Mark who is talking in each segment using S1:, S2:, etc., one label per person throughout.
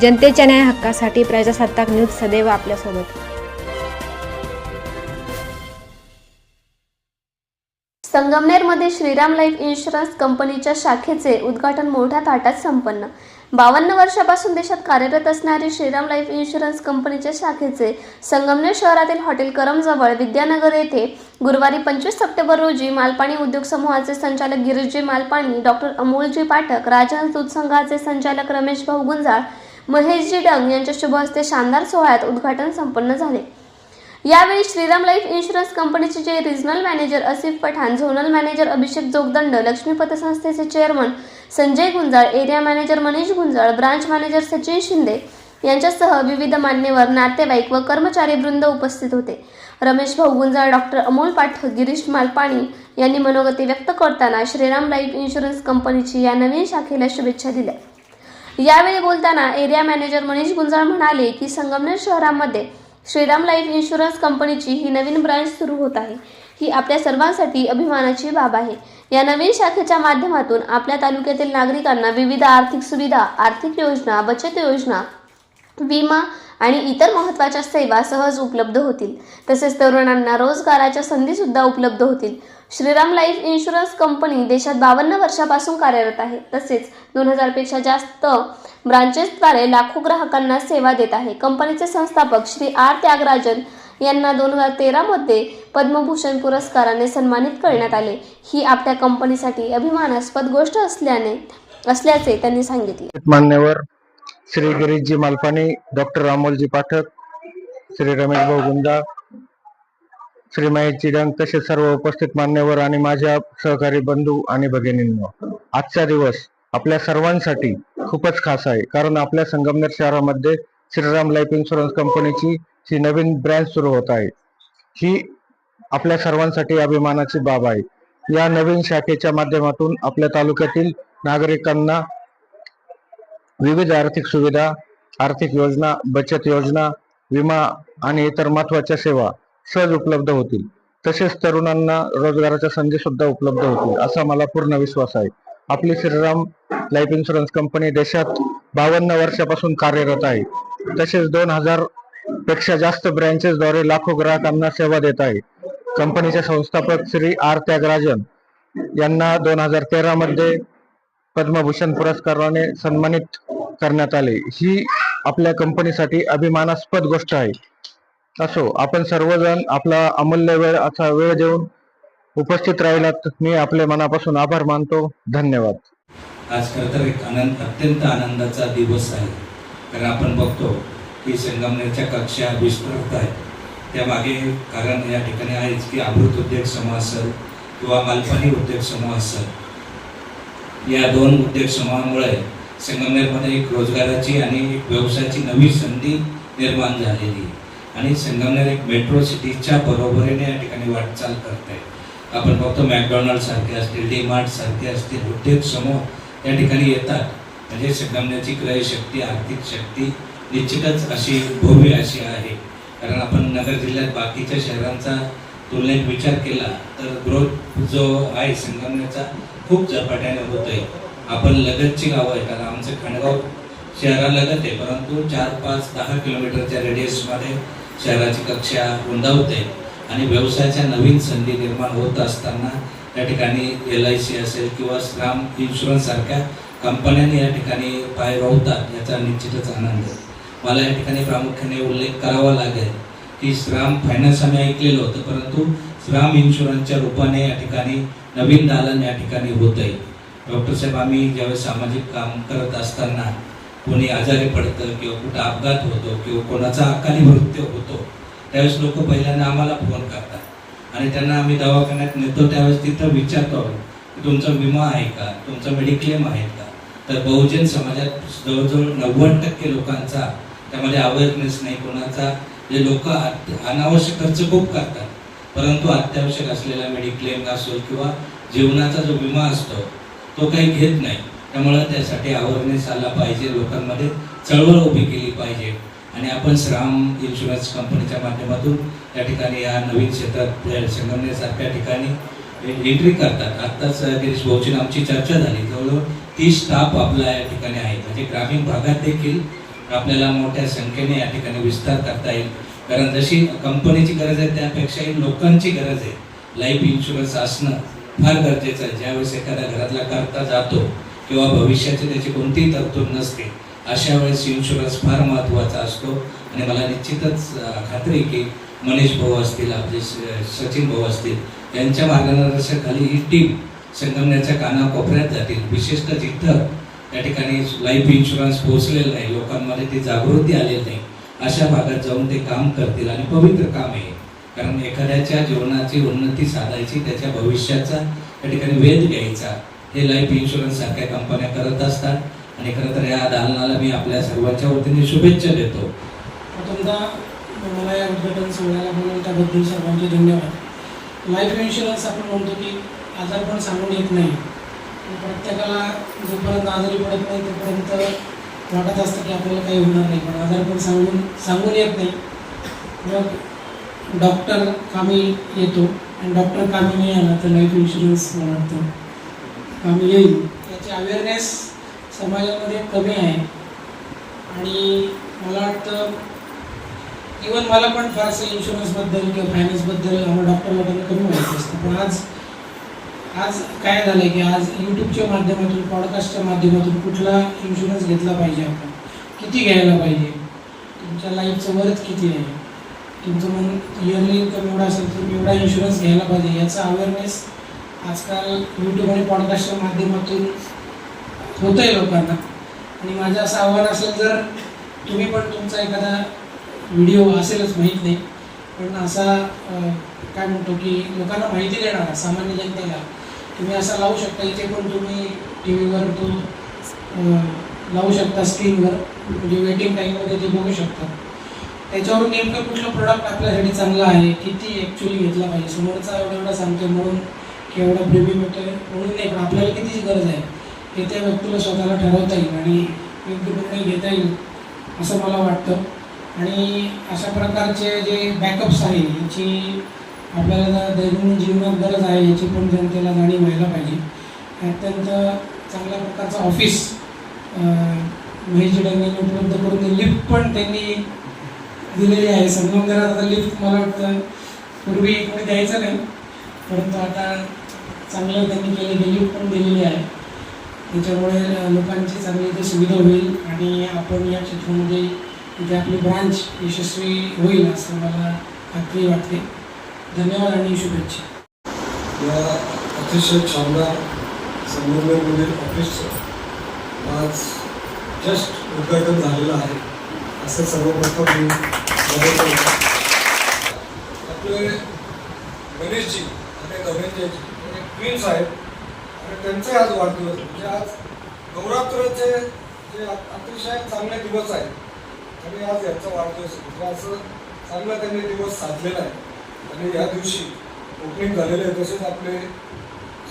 S1: जनतेच्या न्याय हक्कासाठी प्रजासत्ताक न्यूज सदैव आपल्यासोबत.
S2: संगमनेरमध्ये श्रीराम लाईफ इन्शुरन्स कंपनीच्या शाखेचे उद्घाटन मोठ्या थाटात संपन्न. बावन्न वर्षापासून देशात कार्यरत असणारी श्रीराम लाईफ इन्शुरन्स कंपनीच्या शाखेचे संगमनेर शहरातील हॉटेल करमजवळ विद्यानगर येथे गुरुवारी पंचवीस सप्टेंबर रोजी मालपाणी उद्योग समूहाचे संचालक गिरीशजी मालपाणी डॉक्टर अमोलजी पाठक राजहंस दूध संघाचे संचालक रमेश भाऊ गुंजाळ महेशजी डंग यांच्या शुभ हस्ते शानदार सोहळ्यात उद्घाटन संपन्न झाले. यावेळी श्रीराम लाईफ इन्शुरन्स कंपनीचे जे regional manager Asif Pathan zonal manager Abhishek Jogdand Lakshmi पतसंस्थेचे chairman Sanjay Gunjal area manager Manish Gunjal branch manager Sachin Shinde यांच्यासह विविध मान्यवर नातेवाईक व कर्मचारी वृंद उपस्थित होते. रमेश भाऊ गुंजाळ डॉक्टर अमोल पाठक गिरीश मालपाणी यांनी मनोगती व्यक्त करताना श्रीराम लाईफ इन्शुरन्स कंपनीची या नवीन शाखेला शुभेच्छा दिल्या. यावेळी बोलताना एरिया मॅनेजर मनीष गुंजाळ म्हणाले की संगमनेर शहरामध्ये श्रीराम लाईफ इन्शुरन्स कंपनीची ही नवीन ब्रांच सुरू होत आहे. ही आपल्या सर्वांसाठी अभिमानाची बाब आहे. या नवीन शाखेच्या माध्यमातून आपल्या तालुक्यातील नागरिकांना विविध आर्थिक सुविधा आर्थिक योजना बचत योजना विमा आणि इतर महत्त्वाच्या सेवा सहज उपलब्ध होतील. तसेच तरुणांना रोजगाराच्या संधीसुद्धा उपलब्ध होतील. श्रीराम लाईफ इन्शुरन्स कंपनी देशात बावन्न वर्षापासून कार्यरत आहे. तसेच दोन हजारपेक्षा जास्त ब्रांचेसद्वारे लाखो ग्राहकांना सेवा देत आहे. कंपनीचे संस्थापक श्री आर त्यागराजन यांना दोन हजार तेरामध्ये पद्मभूषण पुरस्काराने सन्मानित करण्यात आले. ही आपल्या कंपनीसाठी अभिमानास्पद गोष्ट असल्याने असल्याचे त्यांनी सांगितले.
S3: मान्यवर श्री गिरीशजी मालपाणी डॉक्टर अमोलजी पाठक श्री रमेश भाऊ गुंजा श्रीमाईची रंग तसेच सर्व उपस्थित मान्यवर आणि माझ्या सहकारी बंधू आणि भगिनींनो आजचा दिवस आपल्या सर्वांसाठी खूपच खास आहे. कारण आपल्या संगमनेर शहरामध्ये श्रीराम लाईफ इन्शुरन्स कंपनीची ही नवीन ब्रँच सुरू होत आहे. ही आपल्या सर्वांसाठी अभिमानाची बाब आहे. या नवीन शाखेच्या माध्यमातून आपल्या तालुक्यातील नागरिकांना विविध आर्थिक सुविधा आर्थिक योजना बचत योजना विमा आणि इतर महत्त्वाच्या सेवा सहज उपलब्ध होतील. तसेच तरुणांना रोजगाराच्या संधी सुद्धा उपलब्ध होतील असा मला पूर्ण विश्वास आहे. आपली श्रीराम लाईफ इन्शुरन्स कंपनी देशात बावन्न वर्षापासून कार्यरत आहे. तसेच दोन हजारपेक्षा जास्त ब्रँचेसद्वारे लाखो ग्राहकांना सेवा देत आहे. कंपनीचे संस्थापक श्री आर त्यागराजन यांना दोन हजार तेरा मध्ये पद्मभूषण पुरस्काराने सन्मानित करण्यात आले. ही आपल्या कंपनीसाठी अभिमानास्पद गोष्ट आहे. असो आपण सर्वजण आपला अमूल्य वेळ असा वेळ देऊन उपस्थित राहिलात. मी आपले मनापासून आभार मानतो. धन्यवाद.
S4: आज खरं तर एक आनंद अत्यंत आनंदाचा दिवस आहे. कारण आपण बघतो की संगमनेरच्या कक्षा विस्तृत आहेत. त्यामागे कारण या ठिकाणी आहेच की अमृत उद्योग समूह असेल किंवा मालपाणी उद्योग समूह असेल. या दोन उद्योग समूहामुळे संगमनेरमध्ये एक रोजगाराची आणि एक व्यवसायाची नवी संधी निर्माण झालेली आहे. आणि संगमनेर एक मेट्रो सिटीच्या बरोबरीने या ठिकाणी वाटचाल करत आहे आपण बघतो मॅकडॉनल्ड सारखे असतील डी मार्ट सारखे असतील उद्योग समूह या ठिकाणी येतात. म्हणजे संगमनेरची क्रयशक्ती आर्थिक शक्ती निश्चितच अशी भव्य अशी आहे. कारण आपण नगर जिल्ह्यात बाकीच्या शहरांचा तुलनेत विचार केला तर ग्रोथ जो आहे संगमनेरचा खूप झपाट्याने होतोय. आपण लगतची गावं आहे कारण आमचं खंडगाव शहरालगत आहे परंतु चार पाच दहा किलोमीटरच्या रेडियसमध्ये शहराची कक्षा रुंदावते आणि व्यवसायाच्या नवीन संधी निर्माण होत असताना या ठिकाणी एल आय सी असेल किंवा श्राम इन्शुरन्स सारख्या कंपन्यांनी या ठिकाणी पाय रोवतात याचा निश्चितच आनंद मला या ठिकाणी प्रामुख्याने उल्लेख करावा लागेल की श्राम फायनान्स आम्ही ऐकलेलं होतं परंतु श्राम इन्शुरन्सच्या रूपाने या ठिकाणी नवीन दालन या ठिकाणी होत आहे डॉक्टर साहेब आम्ही ज्यावेळेस सामाजिक काम करत असताना कोणी आजारी पडतं किंवा कुठं अपघात होतो किंवा कोणाचा अकाली मृत्यू होतो त्यावेळेस लोक पहिल्यांदा आम्हाला फोन करतात. आणि त्यांना आम्ही दवाखान्यात नेतो त्यावेळेस तिथं विचारतो की तुमचा विमा आहे का? तुमचा मेडिक्लेम आहे का? तर बहुजन समाजात जवळजवळ नव्वद टक्के लोकांचा त्यामध्ये अवेअरनेस नाही कोणाचा. म्हणजे जे लोक अनावश्यक खर्च खूप करतात. परंतु अत्यावश्यक असलेला मेडिक्लेम असो किंवा जीवनाचा जो विमा असतो तो काही घेत नाही. त्यामुळं त्यासाठी अवेअरनेस आला पाहिजे लोकांमध्ये चळवळ उभी केली पाहिजे. आणि आपण श्राम इन्शुरन्स कंपनीच्या माध्यमातून या ठिकाणी या नवीन क्षेत्रात संगमनेरसारख्या ठिकाणी एंट्री करतात. आत्ताच गिरीश भाऊची आमची चर्चा झाली. जवळजवळ तीस स्टाफ आपला या ठिकाणी आहे म्हणजे ग्रामीण भागात देखील आपल्याला मोठ्या संख्येने या ठिकाणी विस्तार करता येईल. कारण जशी कंपनीची गरज आहे त्यापेक्षाही लोकांची गरज आहे. लाईफ इन्शुरन्स असणं फार गरजेचं आहे. ज्यावेळेस एखाद्या घरातला करता जातो किंवा भविष्याची त्याची कोणतीही तरतूद नसते अशा वेळेस इन्शुरन्स फार महत्त्वाचा असतो. आणि मला निश्चितच खात्री की मनीष भाऊ असतील आपले सचिन भाऊ असतील यांच्या मार्गदर्शनाखाली ही टीम संगमनेरच्या कानाकोपऱ्यात जातील. विशेषतः जिथं त्या ठिकाणी लाईफ इन्शुरन्स पोहोचलेलं नाही लोकांमध्ये ती जागृती आलेली नाही अशा भागात जाऊन ते काम करतील आणि पवित्र काम आहे. कारण एखाद्याच्या जीवनाची उन्नती साधायची त्याच्या भविष्याचा त्या ठिकाणी वेध घ्यायचा. हे लाईफ इन्शुरन्स सारख्या कंपन्या करत असतात. आणि खरं तर या दालनाला मी आपल्या सर्वांच्या वतीने शुभेच्छा देतो.
S5: तुमचा मला या उद्घाटन सोहळ्याला म्हणून त्याबद्दल सर्वांचे धन्यवाद. लाईफ इन्शुरन्स आपण म्हणतो की आजार पण सांगून येत नाही. प्रत्येकाला जोपर्यंत आजारी पडत नाही तोपर्यंत वाटत असतं की आपल्याला काही होणार नाही. पण आजार पण सांगून सांगून येत नाही. मग डॉक्टर कामी येतो. आणि डॉक्टर कामी नाही आला तर लाईफ इन्शुरन्स मला वाटतं येईल. याची अवेअरनेस समाजामध्ये कमी आहे. आणि मला वाटतं इवन मला पण फारसं इन्शुरन्सबद्दल किंवा फायनान्सबद्दल आम्हाला डॉक्टरबद्दल कमी माहिती असतं. पण आज आज काय झालं आहे की आज यूट्यूबच्या माध्यमातून पॉडकास्टच्या माध्यमातून कुठला इन्शुरन्स घेतला पाहिजे आपण? किती घ्यायला पाहिजे? तुमच्या लाईफचं वर्थ किती आहे? तुमचं म्हणून इयरली इन्कम एवढा असेल तर एवढा इन्शुरन्स घ्यायला पाहिजे. याचा अवेअरनेस आजकाल यूट्यूब आणि पॉडकास्टच्या माध्यमातून होतं आहे लोकांना. आणि माझं असं आव्हान असेल जर तुम्ही पण तुमचा एखादा व्हिडिओ असेलच माहीत नाही पण असा काय म्हणतो की लोकांना माहिती देणारा सामान्य जनतेला तुम्ही असा लावू शकता इथे पण तुम्ही टी व्हीवर तो लावू शकता स्क्रीनवर म्हणजे वेटिंग टाईममध्ये ते बघू शकता. त्याच्यावरून नेमकं कुठलं प्रोडक्ट आपल्यासाठी चांगलं आहे किती ॲक्च्युली घेतला पाहिजे समोरचा एवढा एवढा सांगतो म्हणून की एवढा प्रेमी होतोय म्हणून नाही पण आपल्याला कितीची गरज आहे? हे त्या व्यक्तीला स्वतःला ठरवता येईल आणि योग्य निर्णय घेता येईल असं मला वाटतं. आणि अशा प्रकारचे जे बॅकअप्स आहे याची आपल्याला दैनंदिन जीवनात गरज आहे याची पण जनतेला जाणीव व्हायला पाहिजे. अत्यंत चांगल्या प्रकारचं ऑफिस महेश डांगेंनी उपलब्ध करून दिली. लिफ्ट पण त्यांनी दिलेली आहे. संगमनेरात आता लिफ्ट मला वाटतं पूर्वी कोणी द्यायचं नाही. परंतु आता चांगलं त्यांनी केले लिफ्ट पण दिलेली आहे. त्याच्यामुळे लोकांची चांगली इथे सुविधा होईल आणि आपण या क्षेत्रामध्ये इथे आपली ब्रांच यशस्वी होईल असं मला खात्री वाटते. धन्यवाद आणि शुभेच्छा.
S6: या अतिशय शानदार संगमनेरमधील ऑफिसचं आज जस्ट उद्घाटन झालेलं आहे. असं सर्वप्रथम मी आपले गणेशजी म्हणजे आणि धनंजयजी हे आहेत आणि त्यांचे आज वाढदिवस म्हणजे आज नवरात्राचे जे अतिशय चांगले दिवस आहेत आणि आज यांचा वाढदिवस म्हणजे असं चांगला त्यांनी दिवस साधलेला आहे. आणि या दिवशी ओपनिंग झालेले आहे. तसेच आपले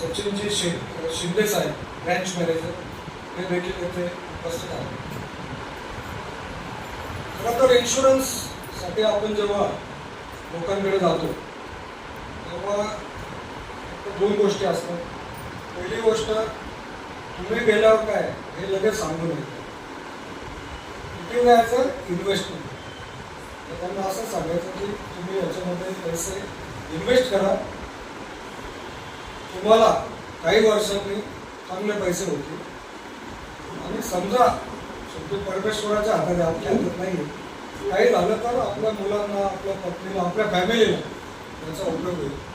S6: सचिनजी शि शिंदे साहेब ब्रँच मॅनेजर हे देखील येथे उपस्थित आहेत. खरं तर इन्शुरन्ससाठी आपण जेव्हा लोकांकडे जातो दोन गोष्टी असतात. पहिली गोष्ट तुम्ही गेल्यावर काय? हे लगेच सांगून येतं. किती जायचं इन्व्हेस्टमेंट तर त्यांना असं सांगायचं की तुम्ही याच्यामध्ये पैसे इन्व्हेस्ट करा. तुम्हाला काही वर्षांनी चांगले पैसे होतील. आणि समजा शेवटी परमेश्वराच्या हातात आपल्या हातात नाही काही झालं तर आपल्या मुलांना आपल्या पत्नीला आपल्या फॅमिलीला याचा उपयोग होईल.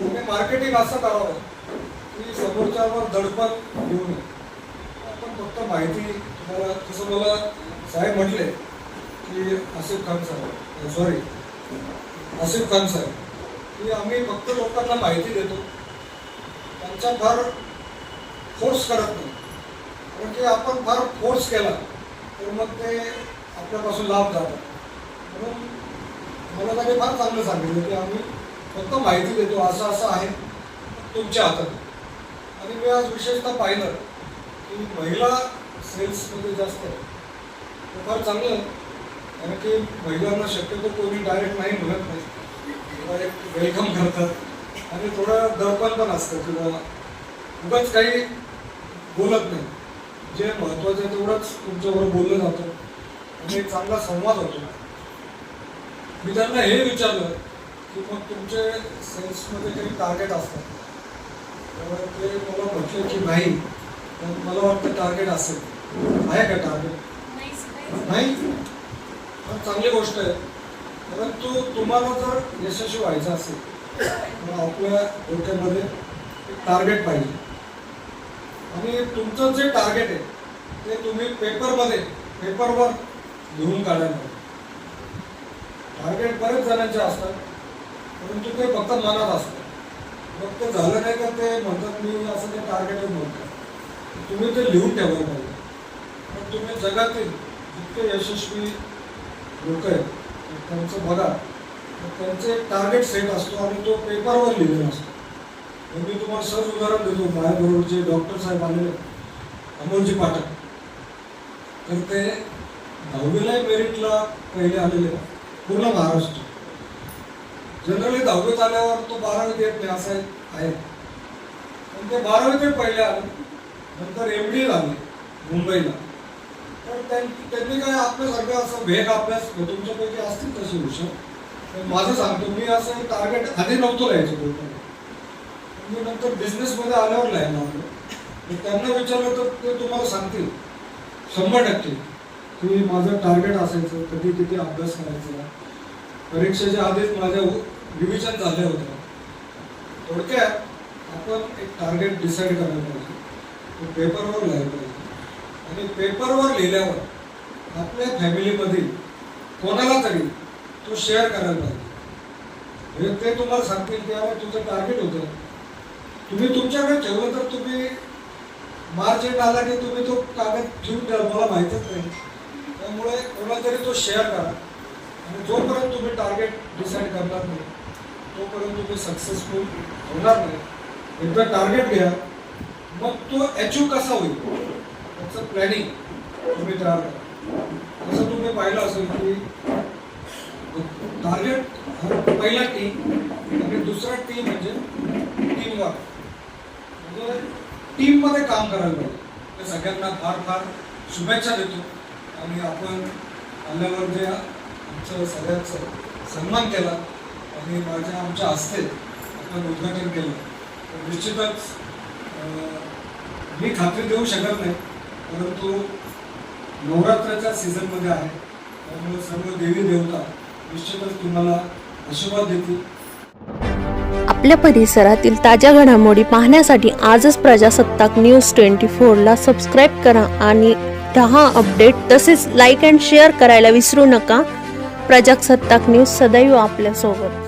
S6: तुम्ही मार्केटिंग असं करावं हो. की समोरच्यावर दडपण घेऊ नये. आपण फक्त माहिती तुम्हाला जसं मला साहेब म्हटले की आसिफ खान साहेब सॉरी आसिफ खान साहेब की आम्ही फक्त लोकांना माहिती देतो. त्यांचा फार फोर्स करत नाही. कारण की आपण फार फोर्स केला तर मग ते आपल्यापासून लाभ जातात. म्हणून मला त्याने फार चांगलं सांगितलं की आम्ही फक्त माहिती देतो असं असं आहे तुमच्या हातात आणि मी आज विशेषतः पाहिलं की महिला सेल्समध्ये जास्त आहे. ते फार चांगलं कारण की महिलांना शक्यतो कोणी डायरेक्ट नाही म्हणत नाही. डायरेक्ट वेलकम करतात. आणि थोडं दडपण पण असतं किंवा उगाच काही बोलत नाही. जे महत्त्वाचं आहे तेवढंच तुमच्याबरोबर बोललं जातं. आणि एक चांगला संवाद होतो. मी त्यांना हे विचारलं की मग तुमचे सेल्समध्ये काही टार्गेट असतात. तर ते मला म्हटले की नाही तर मला वाटतं टार्गेट असेल. आहे का टार्गेट नाही पण चांगली गोष्ट आहे. परंतु तुम्हाला जर यशस्वी व्हायचं असेल तर आपल्या डोक्यामध्ये एक टार्गेट पाहिजे. आणि तुमचं जे टार्गेट आहे ते तुम्ही पेपरमध्ये पेपरवर लिहून काढायला टार्गेट बरेच जणांचे असतात. परंतु ते फक्त मनात असतं. मग ते झालं नाही का ते म्हणतात मी असं ते टार्गेटच म्हणतो तुम्ही ते लिहून ठेवा पाहिजे पण तुम्ही जगातील जितके यशस्वी लोक आहेत त्यांचं बघा. तर त्यांचे एक टार्गेट सेट असतो आणि तो पेपरवर लिहिलेला असतो. मग मी तुम्हाला सहज उदाहरण देतो. माझ्याबरोबर डॉक्टर साहेब आलेले अमोलजी पाठक. तर ते दहावीला मेरिटला पहिले आलेले पूर्ण महाराष्ट्र. जनरली दहावीत आल्यावर तो बारावीत येत नाही असं आहे. पण ते बारावीत ते पहिले आले नंतर एम डी झाले मुंबईला. तर त्यां- त्यांनी काय आपल्यासारखं असं भेग अभ्यास तुमच्यापैकी असतील तसे हुशार तर माझं सांगतो मी असं टार्गेट आधी नव्हतं लिहायचं बोलताना मी नंतर बिझनेसमध्ये आल्यावर लिहायला मग त्यांना विचारलं तर ते तुम्हाला सांगतील शंभर टक्के की माझं टार्गेट असायचं कधी किती अभ्यास करायचा. परीक्षेच्या आधीच माझ्या रिव्हिजन झाले होते. थोडक्यात आपण एक टार्गेट डिसाईड करायला पाहिजे. तो पेपरवर लिहायला पाहिजे. आणि पेपरवर लिहिल्यावर आपल्या फॅमिलीमधील कोणाला तरी तो शेअर करायला पाहिजे. म्हणजे ते तुम्हाला सांगतील की अरे टार्गेट होतं. तुम्ही तुमच्याकडे ठेवलं तर तुम्ही मार्च एंड आला की तुम्ही तो कागद घेऊन द्याल मला माहीतच नाही. त्यामुळे कोणाला तरी तो शेअर करा. आणि जोपर्यंत तुम्ही टार्गेट डिसाईड करणार नाही तोपर्यंत ते सक्सेसफुल होणार नाही. एकदा टार्गेट घ्या मग तो अचीव कसा होईल? त्याचं प्लॅनिंग तुम्ही तयार करा. जसं तुम्ही पाहिलं असेल की टार्गेट पहिला टीम आणि दुसरा टीम म्हणजे टीम वर्क म्हणजे टीममध्ये काम करायला पाहिजे. ते सगळ्यांना फार फार शुभेच्छा देतो. आणि आपण आल्यावर जे आमचं सगळ्यांचं सन्मान केला आणि माझ्या आमच्या हस्ते आपण उद्घाटन केलं. तर निश्चितच मी खात्री देऊ शकत नाही परंतु नवरात्राच्या सीझनमध्ये आहे. त्यामुळे सर्व देवी देवता निश्चितच तुम्हाला आशीर्वाद देतील.
S7: आपल्या परिसरातील ताज्या घडामोडी पाहण्यासाठी आजच प्रजासत्ताक न्यूज ट्वेंटी फोरला सबस्क्राईब करा आणि रहा अपडेट तसेच लाईक अँड शेअर करायला विसरू नका. प्रजासत्ताक न्यूज सदैव आपल्यासोबत.